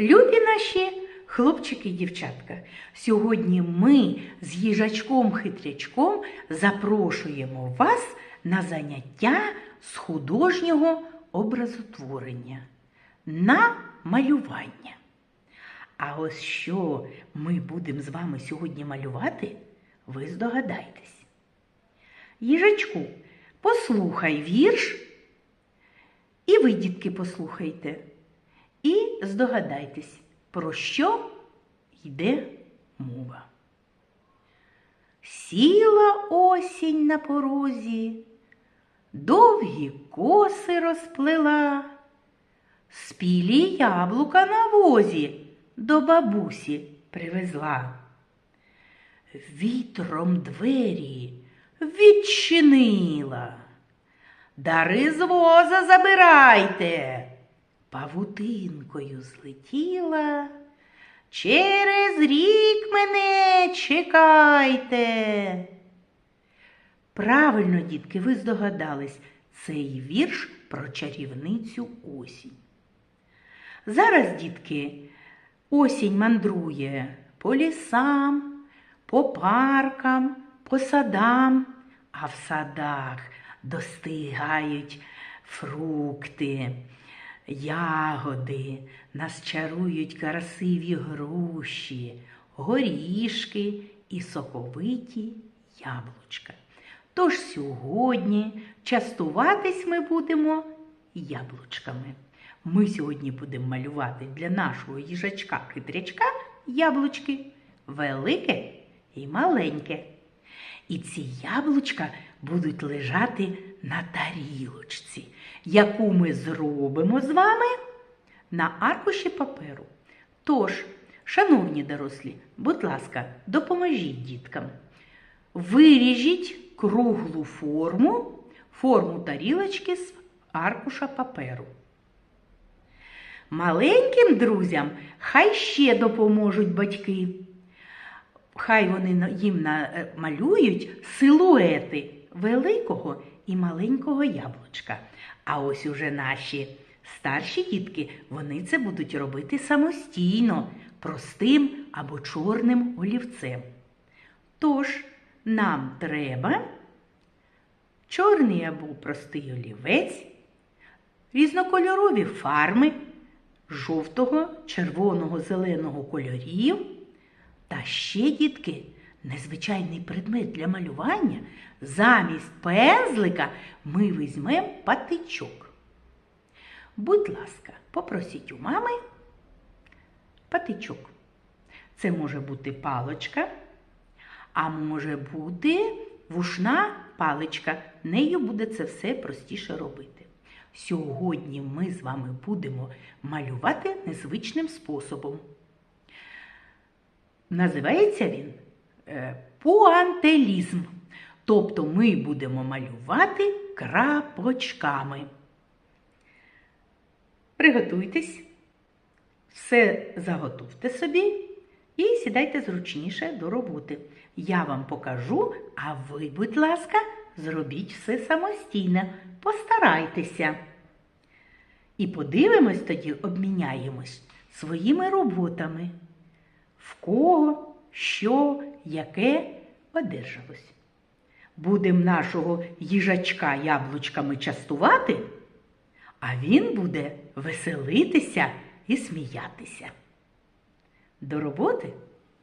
Любі наші хлопчики і дівчатка, сьогодні ми з їжачком-хитрячком запрошуємо вас на заняття з художнього образотворення, на малювання. А ось що ми будемо з вами сьогодні малювати, ви здогадаєтесь. Їжачку, послухай вірш, і ви, дітки, послухайте. І здогадайтесь, про що йде мова. Сіла осінь на порозі, довгі коси розплела, спілі яблука на возі до бабусі привезла. Вітром двері відчинила. Дари з воза забирайте. Павутинкою злетіла. Через рік мене чекайте. Правильно, дітки, ви здогадались, цей вірш про чарівницю осінь. Зараз, дітки, осінь мандрує по лісам, по паркам, по садам, а в садах достигають фрукти, ягоди, нас чарують красиві груші, горішки і соковиті яблучка. Тож сьогодні частуватись ми будемо яблучками. Ми сьогодні будемо малювати для нашого їжачка-хитрячка яблучки велике і маленьке. І ці яблучка будуть лежати на тарілочці, яку ми зробимо з вами на аркуші паперу. Тож, шановні дорослі, будь ласка, допоможіть діткам. Виріжіть круглу форму, форму тарілочки з аркуша паперу. Маленьким друзям хай ще допоможуть батьки. Хай вони їм малюють силуети великого і маленького яблучка. А ось уже наші старші дітки, вони це будуть робити самостійно, простим або чорним олівцем. Тож нам треба чорний або простий олівець, різнокольорові фарми жовтого, червоного, зеленого кольорів. Та ще, дітки, незвичайний предмет для малювання. Замість пензлика ми візьмемо патичок. Будь ласка, попросіть у мами патичок. Це може бути палочка, а може бути вушна паличка. Нею буде це все простіше робити. Сьогодні ми з вами будемо малювати незвичним способом. Називається він пуантелізм. Тобто ми будемо малювати крапочками. Приготуйтесь, все заготовте собі і сідайте зручніше до роботи. Я вам покажу, а ви, будь ласка, зробіть все самостійно. Постарайтеся. І подивимось тоді, обміняємось своїми роботами в кого, що, яке одержалось. Будем нашого їжачка яблучками частувати, а він буде веселитися і сміятися. До роботи?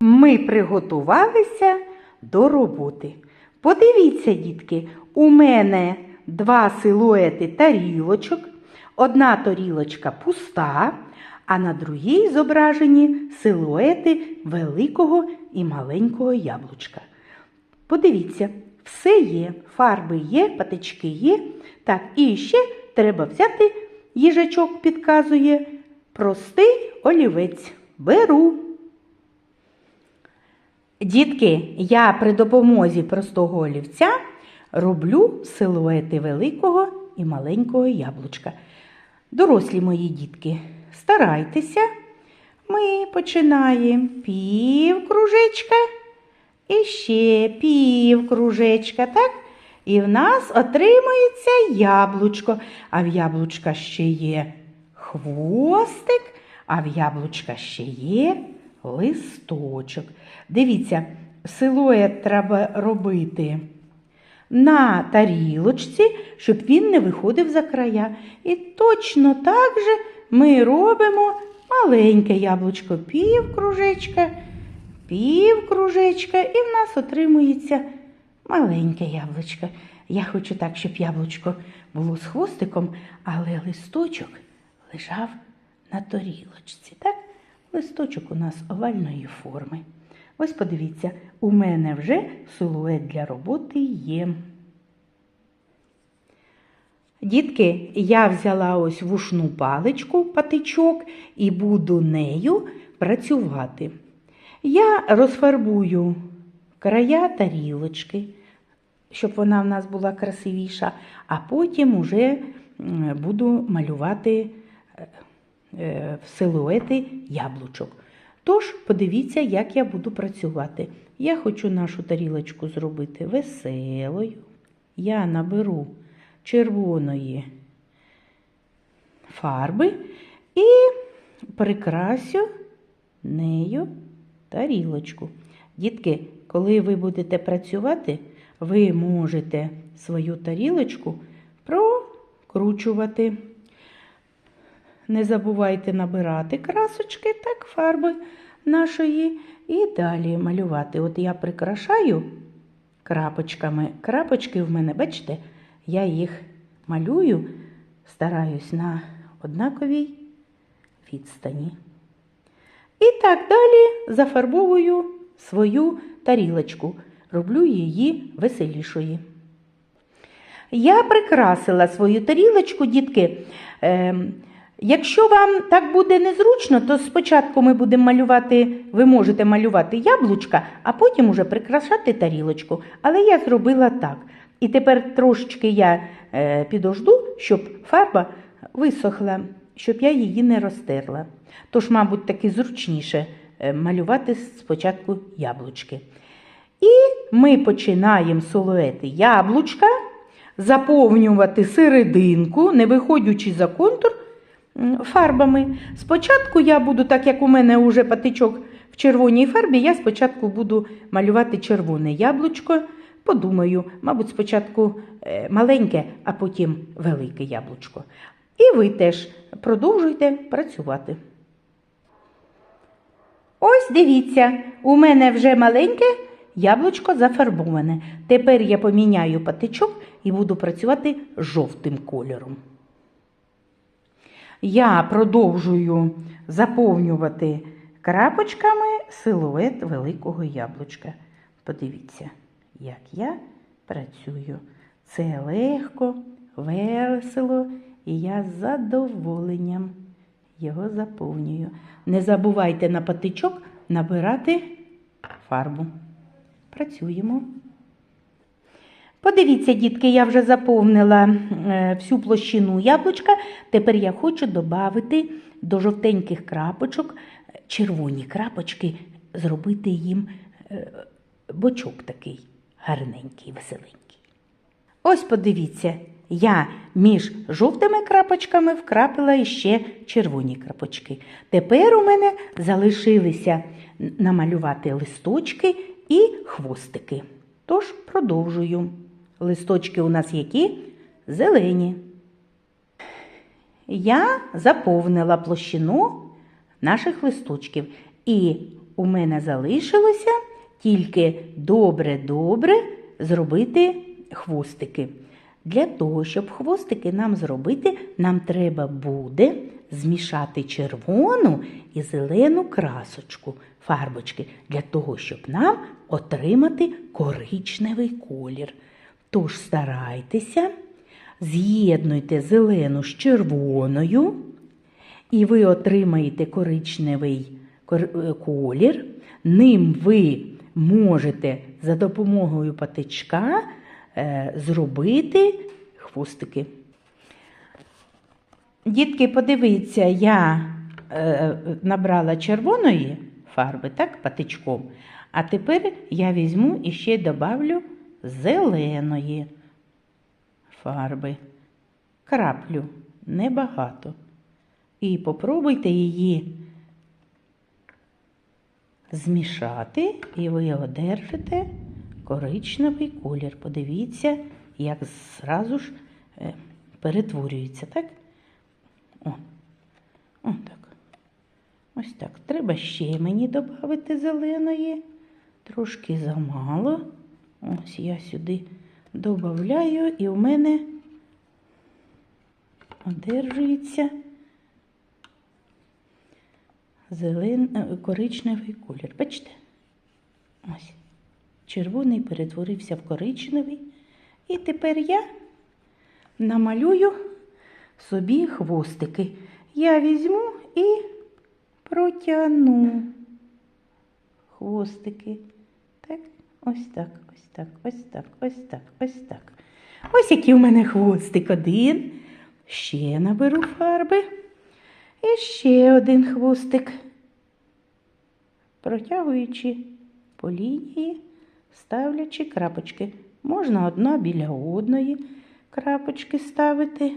Ми приготувалися до роботи. Подивіться, дітки, у мене два силуети тарілочок, одна тарілочка пуста, а на другій зображені силуети великого і маленького яблучка. Подивіться, все є, фарби є, патички є. Так, і ще треба взяти, їжачок підказує, простий олівець. Беру. Дітки, я при допомозі простого олівця роблю силуети великого і маленького яблучка. Дорослі мої дітки, старайтеся. Ми починаємо пів кружечка і ще пів кружечка, так? І в нас отримується яблучко, а в яблучка ще є хвостик, А в яблучка ще є листочок. Дивіться, силует треба робити на тарілочці, щоб він не виходив за края. І точно так же ми робимо маленьке яблучко, пів кружечка, пів кружечка, і в нас отримується маленьке яблучко. Я хочу так, щоб яблучко було з хвостиком, але листочок лежав на тарілочці. Так? Листочок у нас овальної форми. Ось подивіться, у мене вже силует для роботи є. Дітки, я взяла ось вушну паличку, патичок, і буду нею працювати. Я розфарбую края тарілочки, щоб вона в нас була красивіша, а потім уже буду малювати е, е, силуети яблучок. Тож, подивіться, як я буду працювати. Я хочу нашу тарілочку зробити веселою. Я наберу червоної фарби і прикрасю нею тарілочку. Дітки, коли ви будете працювати, ви можете свою тарілочку прокручувати. Не забувайте набирати красочки, так, фарби нашої, і далі малювати. От я прикрашаю крапочками. Крапочки в мене, бачите, я їх малюю, стараюсь на однаковій відстані. І так далі зафарбовую свою тарілочку, роблю її веселішою. Я прикрасила свою тарілочку, дітки. Ем, Якщо вам так буде незручно, то спочатку ми будемо малювати, ви можете малювати яблучка, а потім уже прикрашати тарілочку. Але я зробила так. І тепер трошечки я е, підожду, щоб фарба висохла, щоб я її не розтерла. Тож, мабуть, таки зручніше е, малювати спочатку яблучки. І ми починаємо силуети яблучка, заповнювати серединку, не виходячи за контур фарбами. Спочатку я буду, так як у мене вже патичок в червоній фарбі, я спочатку буду малювати червоне яблучко. Подумаю, мабуть, спочатку е, маленьке, а потім велике яблучко. І ви теж продовжуйте працювати. Ось дивіться, у мене вже маленьке яблучко зафарбоване. Тепер я поміняю патичок і буду працювати жовтим кольором. Я продовжую заповнювати крапочками силует великого яблучка. Подивіться, як я працюю. Це легко, весело, і я з задоволенням його заповнюю. Не забувайте на патичок набирати фарбу. Працюємо. Подивіться, дітки, я вже заповнила е, всю площину яблучка. Тепер я хочу додати до жовтеньких крапочок червоні крапочки, зробити їм е, бочок такий гарненький, веселенький. Ось подивіться, я між жовтими крапочками вкрапила іще червоні крапочки. Тепер у мене залишилися намалювати листочки і хвостики. Тож продовжую. Листочки у нас які? Зелені. Я заповнила площину наших листочків. І у мене залишилося тільки добре-добре зробити хвостики. Для того, щоб хвостики нам зробити, нам треба буде змішати червону і зелену красочку, фарбочки, для того, щоб нам отримати коричневий колір. Тож старайтеся, з'єднуйте зелену з червоною, і ви отримаєте коричневий е, колір. Ним ви можете за допомогою патичка е, зробити хвостики. Дітки, подивіться, я е, набрала червоної фарби, так, патичком. А тепер я візьму і ще добавлю зеленої фарби. Краплю небагато. І попробуйте її змішати, і ви одержите коричневий колір. Подивіться, як зразу ж е, перетворюється, так? О, о, так. Ось так. Треба ще мені додати зеленої. Трошки замало. Ось я сюди додаю, і в мене одержується зелен... е, коричневий колір. Бачите? Ось. Червоний перетворився в коричневий. І тепер я намалюю собі хвостики. Я візьму і протягну хвостики. Так, ось так, ось так, ось так, ось так, ось так. Ось який у мене хвостик один. Ще наберу фарби. І ще один хвостик. Протягуючи по лінії, ставлячи крапочки. Можна одна біля одної крапочки ставити,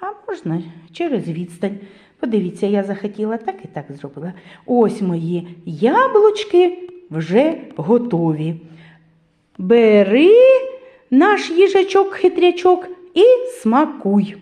а можна через відстань. Подивіться, я захотіла так і так зробила. Ось мої яблучки вже готові. Бери наш їжачок-хитрячок і смакуй.